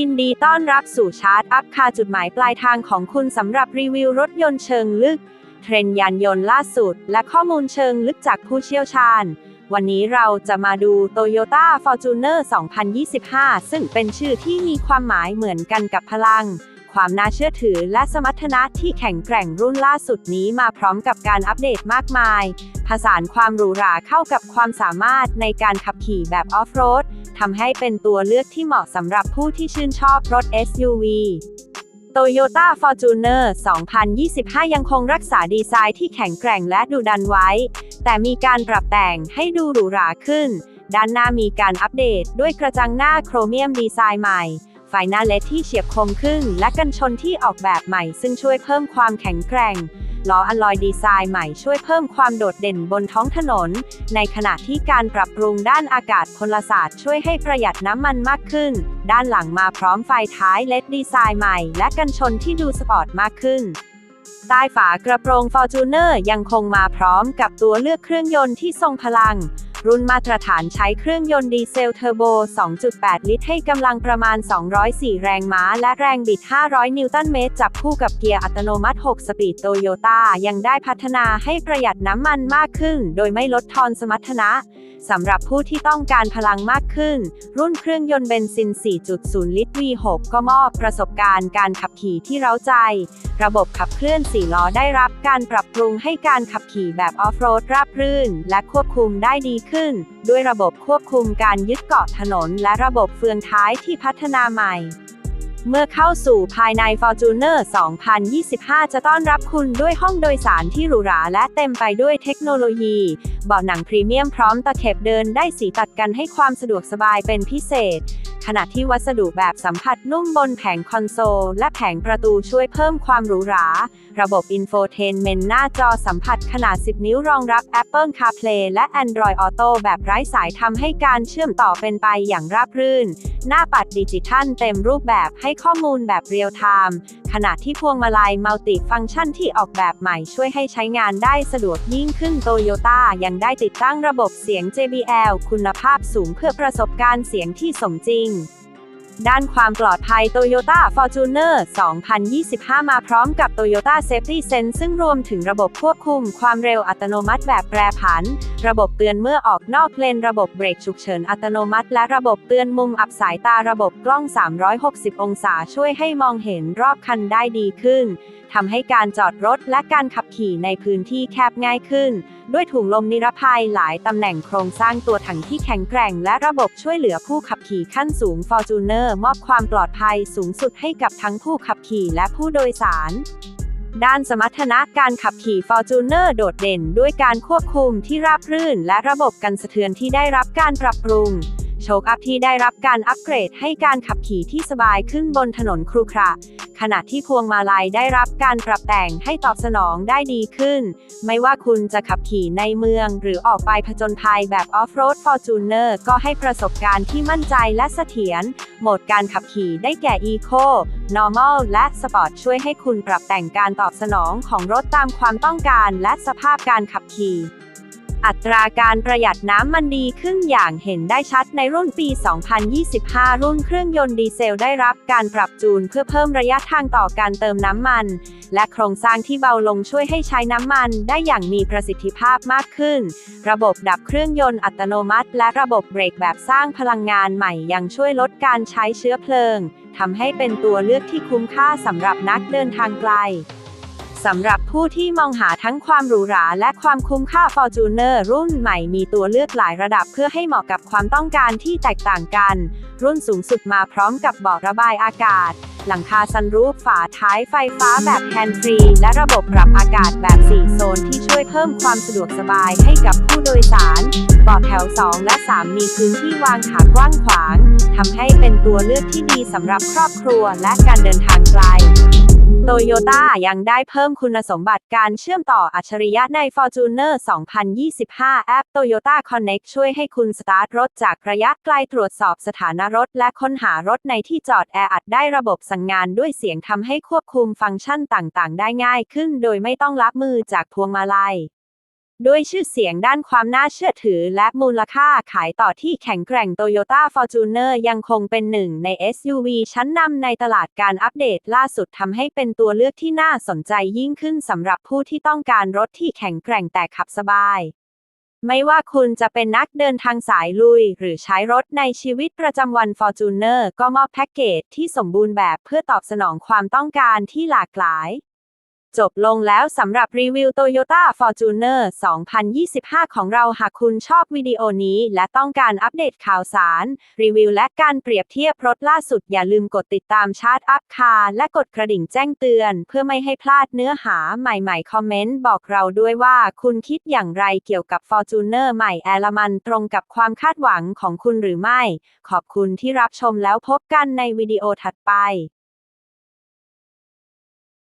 ยินดีต้อนรับสู่ชาร์ตอัพคาจุดหมายปลายทางของคุณสำหรับรีวิวรถยนต์เชิงลึก เทรนยานยนต์ล่าสุด และข้อมูลเชิงลึกจากผู้เชี่ยวชาญ วันนี้เราจะมาดู Toyota Fortuner 2025 ซึ่งเป็นชื่อที่มีความหมายเหมือนกันกับพลัง ความน่าเชื่อถือและสมรรถนะที่แข็งแกร่งรุ่นล่าสุดนี้มาพร้อมกับการอัปเดตมากมาย ผสานความหรูหราเข้ากับความสามารถในการขับขี่แบบออฟโรด ทำให้เป็นตัวเลือกที่เหมาะสำหรับผู้ที่ชื่นชอบรถ SUV Toyota Fortuner 2025 ยังคงรักษาดีไซน์ที่แข็งแกร่งและดุดันไว้ แต่มีการปรับแต่งให้ดูหรูหราขึ้น ด้านหน้ามีการอัปเดตด้วยกระจังหน้าโครเมียมดีไซน์ใหม่ ไฟหน้าเลดที่เฉียบคมขึ้น และกันชนที่ออกแบบใหม่ ซึ่งช่วยเพิ่มความแข็งแกร่ง ล้ออะลลอยดีไซน์ใหม่ช่วยเพิ่มความโดดเด่นบนท้องถนน ในขณะที่การปรับปรุงด้านอากาศพลศาสตร์ช่วยให้ประหยัดน้ำมันมากขึ้น ด้านหลังมาพร้อมไฟท้ายเลดดีไซน์ใหม่ และกันชนที่ดูสปอร์ตมากขึ้นใต้ฝากระโปรง Fortuner ยังคงมาพร้อมกับตัวเลือกเครื่องยนต์ที่ทรงพลัง รุ่นมาตรฐานใช้เครื่องยนต์ดีเซลเทอร์โบ 2.8 ลิตร ให้กำลังประมาณ 204 แรงม้า และแรงบิด 500 นิวตันเมตร จับคู่กับเกียร์อัตโนมัติ 6 สปีดโตโยต้ายังได้พัฒนาให้ประหยัดน้ำมันมากขึ้น โดยไม่ลดทอนสมรรถนะสำหรับผู้ที่ต้องการพลังมากขึ้น รุ่นเครื่องยนต์เบนซิน 4.0 ลิตร V6 ก็มอบประสบการณ์การขับขี่ที่เร้าใจ ระบบขับเคลื่อน 4 ล้อได้รับการปรับปรุงให้การขับขี่แบบออฟโรดราบรื่น และควบคุมได้ดีขึ้น ด้วยระบบควบคุมการยึดเกาะถนนและระบบเฟืองท้ายที่พัฒนาใหม่ เมื่อเข้าสู่ภายใน Fortuner 2025 จะต้อนรับคุณด้วยห้องโดยสารที่หรูหราและเต็มไปด้วยเทคโนโลยี เบาะหนังพรีเมียมพร้อมตะเข็บเดินได้สีตัดกันให้ความสะดวกสบายเป็นพิเศษ ขณะที่วัสดุแบบสัมผัสนุ่มบนแผงคอนโซล และแผงประตูช่วยเพิ่มความหรูหรา ระบบอินโฟเทนเมนต์หน้าจอสัมผัสขนาด 10 นิ้วรองรับ Apple CarPlay และ Android Auto แบบไร้สายทำให้การเชื่อมต่อเป็นไปอย่างราบรื่น หน้าปัดดิจิทัลเต็มรูปแบบให้ให้ข้อมูลแบบเรียลไทม์ขณะที่พวงมาลัยมัลติฟังก์ชันที่ออกแบบใหม่ช่วยให้ใช้งานได้สะดวกยิ่งขึ้นโตโยต้ายังได้ติดตั้งระบบเสียง JBL คุณภาพสูงเพื่อประสบการณ์เสียงที่สมจริง ด้านความปลอดภัย Toyota Fortuner 2025 มาพร้อมกับ Toyota Safety Sense ซึ่งรวมถึงระบบควบคุมความเร็วอัตโนมัติแบบแปรผัน ระบบเตือนเมื่อออกนอกเลน ระบบเบรกฉุกเฉินอัตโนมัติ และระบบเตือนมุมอับสายตา ระบบกล้อง 360 องศาช่วยให้มองเห็นรอบคันได้ดีขึ้นทำให้การจอดรถและการขับขี่ในพื้นที่แคบง่ายขึ้น ด้วยถุงลมนิรภัยหลายตำแหน่งโครงสร้างตัวถังที่แข็งแกร่ง และระบบช่วยเหลือผู้ขับขี่ขั้นสูง Fortuner มอบความปลอดภัยสูงสุดให้กับทั้งผู้ขับขี่และผู้โดยสาร ด้านสมรรถนะการขับขี่ Fortuner โดดเด่นด้วยการควบคุมที่ราบรื่น และระบบกันสะเทือนที่ได้รับการปรับปรุง โชคอัพที่ได้รับการอัปเกรดให้การขับขี่ที่สบายขึ้นบนถนนครุขระ ขณะที่พวงมาลัยได้รับการปรับแต่งให้ตอบสนองได้ดีขึ้น ไม่ว่าคุณจะขับขี่ในเมือง หรือออกไปผจญภัยแบบออฟโรด Fortuner ก็ให้ประสบการณ์ที่มั่นใจและเสถียรโหมดการขับขี่ได้แก่ Eco Normal และ Sport ช่วยให้คุณปรับแต่งการตอบสนองของรถตามความต้องการและสภาพการขับขี่ อัตราการประหยัดน้ำมันดีขึ้นอย่างเห็นได้ชัดในรุ่นปี 2025 รุ่นเครื่องยนต์ดีเซลได้รับการปรับจูนเพื่อเพิ่มระยะทางต่อการเติมน้ำมัน และโครงสร้างที่เบาลงช่วยให้ใช้น้ำมันได้อย่างมีประสิทธิภาพมากขึ้น ระบบดับเครื่องยนต์อัตโนมัติ และระบบเบรกแบบสร้างพลังงานใหม่ยังช่วยลดการใช้เชื้อเพลิงทำให้เป็นตัวเลือกที่คุ้มค่าสำหรับนักเดินทางไกล สำหรับผู้ที่มองหาทั้งความหรูหราและความคุ้มค่า Fortuner รุ่นใหม่มีตัวเลือกหลายระดับเพื่อให้เหมาะกับความต้องการที่แตกต่างกัน รุ่นสูงสุดมาพร้อมกับเบาะระบายอากาศ หลังคาซันรูฟฝาท้ายไฟฟ้าแบบแฮนด์ฟรี และระบบปรับอากาศแบบ 4 โซนที่ช่วยเพิ่มความสะดวกสบายให้กับผู้โดยสารเบาะแถว 2 และ 3 มีพื้นที่วางขากว้างขวางทำให้เป็นตัวเลือกที่ดีสำหรับครอบครัวและการเดินทางไกล โตโยต้ายังได้เพิ่มคุณสมบัติการเชื่อมต่ออัจฉริยะใน Fortuner 2025 แอป Toyota Connect ช่วยให้คุณสตาร์ทรถจากระยะไกลตรวจสอบสถานะรถ และค้นหารถในที่จอดแออัดได้ระบบสั่งงานด้วยเสียงทำให้ควบคุมฟังก์ชันต่างๆ ได้ง่ายขึ้น โดยไม่ต้องรับมือจากพวงมาลัย ด้วยชื่อเสียงด้านความน่าเชื่อถือและมูลค่าขายต่อที่แข็งแกร่ง Toyota Fortuner ยังคงเป็นหนึ่งใน SUV ชั้นนำในตลาดการอัปเดตล่าสุดทำให้เป็นตัวเลือกที่น่าสนใจยิ่งขึ้นสำหรับผู้ที่ต้องการรถที่แข็งแกร่งแต่ขับสบาย ไม่ว่าคุณจะเป็นนักเดินทางสายลุย หรือใช้รถในชีวิตประจำวัน Fortuner ก็มอบแพ็กเกจที่สมบูรณ์แบบเพื่อตอบสนองความต้องการที่หลากหลาย จบลงแล้วสำหรับรีวิว Toyota Fortuner 2025 ของเราหากคุณชอบวิดีโอนี้ และต้องการอัปเดตข่าวสาร รีวิวและการเปรียบเทียบรถล่าสุดอย่าลืมกดติดตามชาร์ตอัพคาและกดกระดิ่งแจ้งเตือน เพื่อไม่ให้พลาดเนื้อหาใหม่ๆ คอมเมนต์บอกเราด้วยว่าคุณคิดอย่างไรเกี่ยวกับ Fortuner ใหม่แอลมันตรงกับความคาดหวังของคุณหรือไม่ ขอบคุณที่รับชมแล้วพบกันในวิดีโอถัดไป